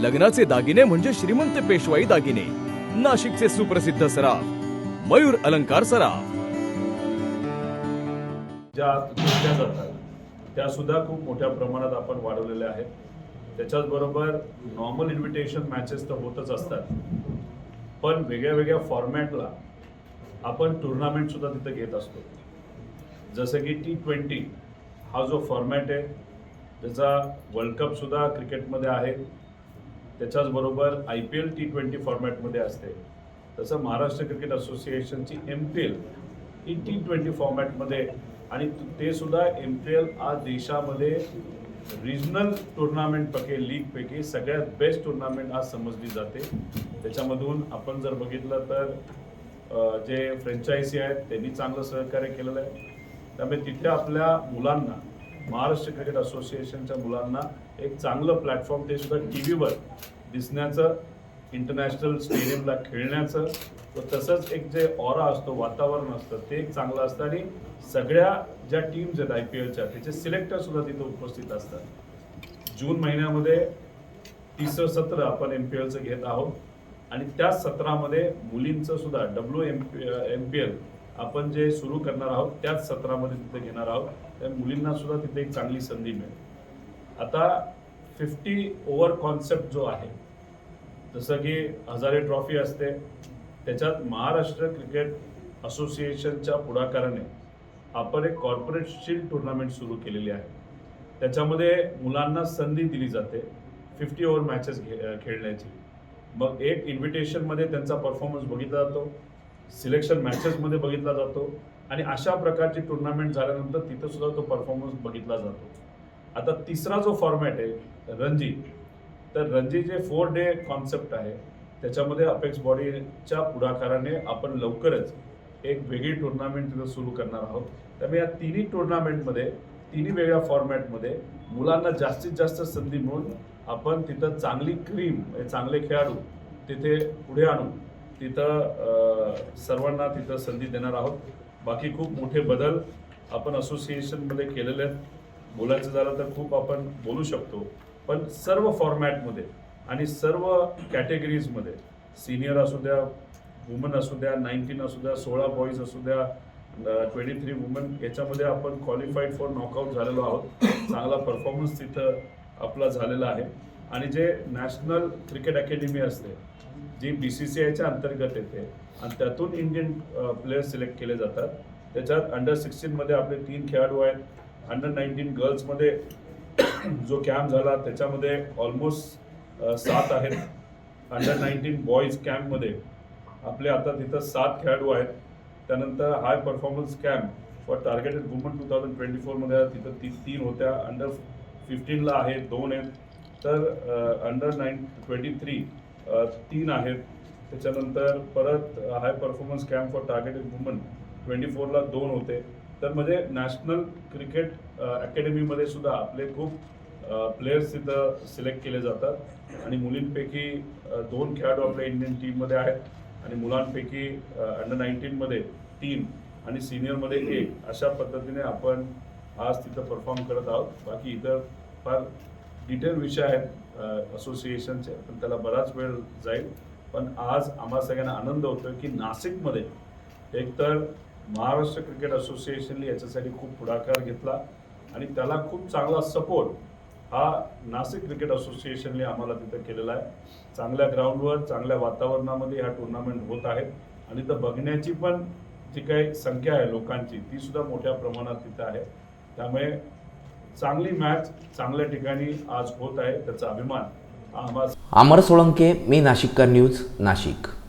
लग्नाचे दागिने म्हणजे श्रीमंत पेशवाई दागिने. नाशिकचे सुप्रसिद्ध सराफ मयूर अलंकार सराफ. ज्या घेतल्या जातात त्या सुद्धा खूप मोठ्या प्रमाणात आपण वाढवलेल्या आहेत. त्याच्याच बरोबर नॉर्मल इन्व्हिटेशन मॅचेस तर होतच असतात. पण वेगळ्या वेगळ्या फॉर्मॅटला आपण टुर्नामेंट सुद्धा तिथं घेत असतो. जसं की टी ट्वेंटी हा जो फॉर्मॅट आहे त्याचा वर्ल्ड कप सुद्धा क्रिकेटमध्ये आहे. त्याच्याचबरोबर I P L T twenty फॉर्मॅटमध्ये असते. तसं महाराष्ट्र क्रिकेट असोसिएशनची एम पी एल ही टी ट्वेंटी फॉर्मॅटमध्ये आणि ते सुद्धा एम पी एल आज देशामध्ये रिजनल टुर्नामेंटपैकी लीगपैकी सगळ्यात बेस्ट टुर्नामेंट आज समजली जाते. त्याच्यामधून आपण जर बघितलं तर जे फ्रँचायझी आहेत त्यांनी चांगलं सहकार्य केलेलं आहे. त्यामुळे तिथे आपल्या मुलांना महाराष्ट्र क्रिकेट असोसिएशनच्या मुलांना एक चांगलं प्लॅटफॉर्म ते सुद्धा टी व्हीवर दिसण्याचं इंटरनॅशनल स्टेडियमला खेळण्याचं व तसंच एक जे ऑरा असतो वातावरण असतं ते एक चांगलं असतं. आणि सगळ्या ज्या टीम्स आहेत आय पी एलच्या त्याचे सिलेक्टर सुद्धा तिथे उपस्थित असतात. जून महिन्यामध्ये तिसरं सत्र आपण एम पी एलचं घेत आहोत. आणि त्या सत्रामध्ये मुलींचं सुद्धा W M P M P L आपण जे सुरू करणार आहोत त्याच सत्रामध्ये तिथे घेणार आहोत. त्या मुलींना सुद्धा तिथे एक चांगली संधी मिळेल. आता फिफ्टी ओव्हर कॉन्सेप्ट जो आहे जसं की हजारे ट्रॉफी असते त्याच्यात महाराष्ट्र क्रिकेट असोसिएशनच्या पुढाकाराने आपण एक कॉर्पोरेट शील्ड टुर्नामेंट सुरू केलेली आहे. त्याच्यामध्ये मुलांना संधी दिली जाते फिफ्टी ओव्हर मॅचेस खेळण्याची. मग एक इन्व्हिटेशनमध्ये त्यांचा परफॉर्मन्स बघितला जातो. सिलेक्शन मॅचेसमध्ये बघितला जातो आणि अशा प्रकारची टुर्नामेंट झाल्यानंतर तिथं सुद्धा तो परफॉर्मन्स बघितला जातो. आता तिसरा जो फॉर्मॅट आहे रणजी. तर रणजी जे फोर डे कॉन्सेप्ट आहे त्याच्यामध्ये अपेक्स बॉडीच्या पुढाकाराने आपण लवकरच एक वेगळी टुर्नामेंट तिथं सुरू करणार आहोत. त्यामुळे या तिन्ही टुर्नामेंटमध्ये तिन्ही वेगळ्या फॉर्मॅटमध्ये मुलांना जास्तीत जास्त संधी मिळून आपण तिथं चांगली क्रीम चांगले खेळाडू तिथे पुढे आणून तिथं सर्वांना तिथं संधी देणार आहोत. बाकी खूप मोठे बदल आपण असोसिएशनमध्ये केलेले आहेत. बोलायचं झालं तर खूप आपण बोलू शकतो. पण सर्व फॉर्मॅटमध्ये आणि सर्व कॅटेगरीजमध्ये सिनियर असू द्या वुमन असू द्या नाईन्टीन असू द्या सोळा बॉईज असू द्या ट्वेंटी थ्री वुमन याच्यामध्ये आपण क्वालिफाईड फॉर नॉकआउट झालेलो आहोत. चांगला परफॉर्मन्स तिथं आपला झालेला आहे. आणि जे नॅशनल क्रिकेट अकॅडमी असते जी बी सी सी आयच्या अंतर्गत येते आणि त्यातून इंडियन प्लेयर्स सिलेक्ट केले जातात. त्याच्यात अंडर सिक्स्टीनमध्ये आपले तीन खेळाडू आहेत. अंडर नाईन्टीन गर्ल्समध्ये जो कॅम्प झाला त्याच्यामध्ये ऑलमोस्ट सात आहेत. अंडर नाईन्टीन बॉईज कॅम्पमध्ये आपले आता तिथं सात खेळाडू आहेत. त्यानंतर high performance camp for targeted woman two thousand twenty फोरमध्ये तिथं ती तीन होत्या. अंडर फिफ्टीनला आहे दोन आहेत. तर अंडर नाईन ट्वेंटी थ्री तीन आहेत. त्याच्यानंतर परत high performance camp for targeted woman twenty फोरला दोन होते. तर म्हणजे नॅशनल क्रिकेट अकॅडमीमध्ये सुद्धा आपले खूप प्लेयर्स तिथं सिलेक्ट केले जातात. आणि मुलींपैकी दोन खेळाडू आपल्या इंडियन टीममध्ये आहेत. आणि मुलांपैकी अंडर नाईन्टीनमध्ये तीन आणि सिनियरमध्ये एक. अशा पद्धतीने आपण आज तिथं परफॉर्म करत आहोत. बाकी इतर फार डिटेल विषय आहेत. असोसिएशनचे पण त्याला बराच वेळ जाईल. पण आज आम्हा सगळ्यांना आनंद होतोय की नाशिकमध्ये एकतर महाराष्ट्र क्रिकेट असोसिएशनने याच्यासाठी खूप पुढाकार घेतला आणि त्याला खूप चांगला सपोर्ट हा नाशिक क्रिकेट असोसिएशनने आम्हाला तिथं केलेला आहे. चांगल्या ग्राउंडवर चांगल्या वातावरणामध्ये ह्या टुर्नामेंट होत आहेत आणि तर बघण्याची पण जी काही संख्या आहे लोकांची ती सुद्धा मोठ्या प्रमाणात तिथं आहे. त्यामुळे चांगली मॅच चांगल्या ठिकाणी आज होत आहे त्याचा अभिमान. आम्हाला अमर सोळंके मी नाशिककर न्यूज नाशिक.